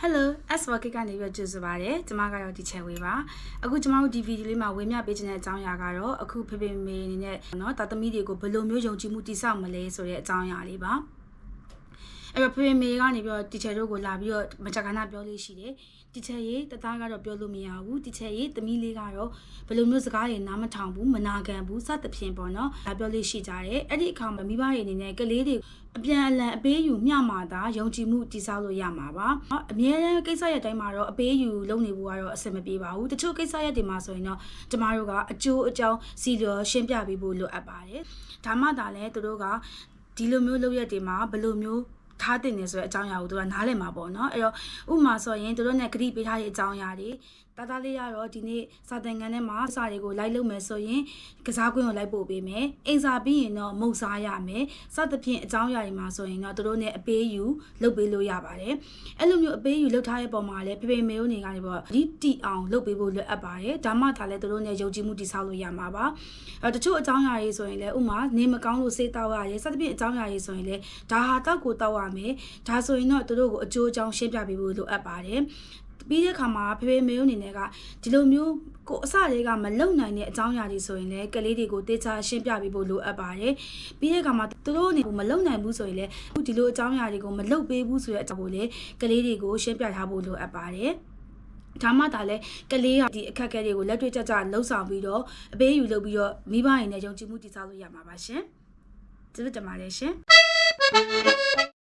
Hello S Work ကနေပြီးတော့ကြိုဆိုပါရစေ။ကျွန်မကတော့ဒီချယ်ဝေးပါ။အခုကျွန်မတို့ဒီဗီဒီယိုလေးမှာဝေမျှပေးခြင်းတဲ့အကြောင်းအရာကတော့အခုဖေဖေမေအနေနဲ့เนาะတာသမီတွေကိုဘယ်လိုမျိုးယုံကြည်မှုတည်ဆောက်မလဲဆိုတဲ့အကြောင်းအရာလေးပါ။ အဲ့တော့ဖေဖေမေကနေပြီးတော့တီချယ်တို့ကိုလာပြီးတော့မကြခဏပြောလေးရှိတယ်။တီချယ်ရေးတသားကတော့ပြောလို့မရဘူး။တီချယ်ရေးသမီးလေးကတော့ဘယ်လိုမျိုးစကားတွေနားမထောင်ဘူးမနာခံဘူးစသဖြင့်ပေါ့နော်။ဒါပြောလေးရှိကြတယ်။အဲ့ဒီအခါမှာမိဘတွေအနေနဲ့ကလေးတွေအပြန်အလှန်အပေးယူမျှမှာတာယုံကြည်မှုတည်ဆောက်လို့ရမှာပါ။အမြဲတမ်းကိစ္စရဲ့အတိုင်းမှာတော့အပေးယူလုပ်နေဖို့ကတော့အဆင်မပြေပါဘူး။တချို့ကိစ္စရဲ့တွေမှာဆိုရင်တော့ကျမတို့ကအကျိုးအကြောင်းစီလျော်ရှင်းပြပေးဖို့လိုအပ်ပါတယ်။ဒါမှသာလဲသူတို့ကဒီလိုမျိုးလုပ်ရက်တွေမှာဘယ်လိုမျိုး ထားတင်နေဆိုတဲ့အကြောင်းအရာကိုသူကနားလည်မှာပေါ့နော်အဲ့တော့ဥမာဆိုရင်တို့နဲ့ဂရိပေးထားတဲ့အကြောင်းအရာတွေတာတာလေးကတော့ဒီနေ့စာသင်ခန်းထဲမှာစာတွေကိုလိုက်လုပ်မယ်ဆိုရင်ကစားကွင်းကိုလိုက်ပို့ပေးမယ်အိမ်စာပြီးရင်တော့မုတ်စားရမယ်စသဖြင့်အကြောင်းအရာတွေမှာဆိုရင်တော့တို့နဲ့အပေးယူလုပ်ပေးလို့ရပါတယ်အဲ့လိုမျိုးအပေးယူလုပ်ထားတဲ့ပုံမှာလည်းဖေဖေမေတို့နေကနေပေါ့ဒီတီအောင်လုပ်ပေးဖို့လွယ်အပ်ပါတယ်ဒါမှသာလည်းတို့နဲ့ယုံကြည်မှုတည်ဆောက်လို့ရမှာပါအဲ့တချို့အကြောင်းအရာတွေဆိုရင်လည်းဥမာနေမကောင်းလို့စိတ်တောက်ရတယ်စသဖြင့်အကြောင်းအရာတွေဆိုရင်လည်းဒါဟာတောက်ကိုတောက်ရမယ်ဒါဆိုရင်တော့သူတို့ကိုအကျိုးအကြောင်းရှင်းပြပေးဖို့လိုအပ်ပါတယ်ပြီးတဲ့အခါမှာဖေဖေမေတို့အနေနဲ့ကဒီလိုမျိုးကိုအစတွေကမလုံနိုင်တဲ့အကြောင်းအရာတွေဆိုရင်လည်းကလေးတွေကိုတေချာရှင်းပြပေးဖို့လိုအပ်ပါတယ်။ပြီးတဲ့အခါမှာသူတို့အနေနဲ့မလုံနိုင်ဘူးဆိုရင်လည်းဒီလိုအကြောင်းအရာတွေကိုမလုပ်ပေးဘူးဆိုတဲ့အကြောင်းကိုလည်းကလေးတွေကိုရှင်းပြထားဖို့လိုအပ်ပါတယ်။ဒါမှသာလဲကလေးကဒီအခက်အခဲတွေကိုလက်တွေ့ကျကျလှုပ်ဆောင်ပြီးတော့အပေးယူလုပ်ပြီးတော့မိဘတွေနဲ့ယုံကြည်မှုတည်ဆောက်လို့ရမှာပါရှင်။ကျေးဇူးတင်ပါတယ်ရှင်။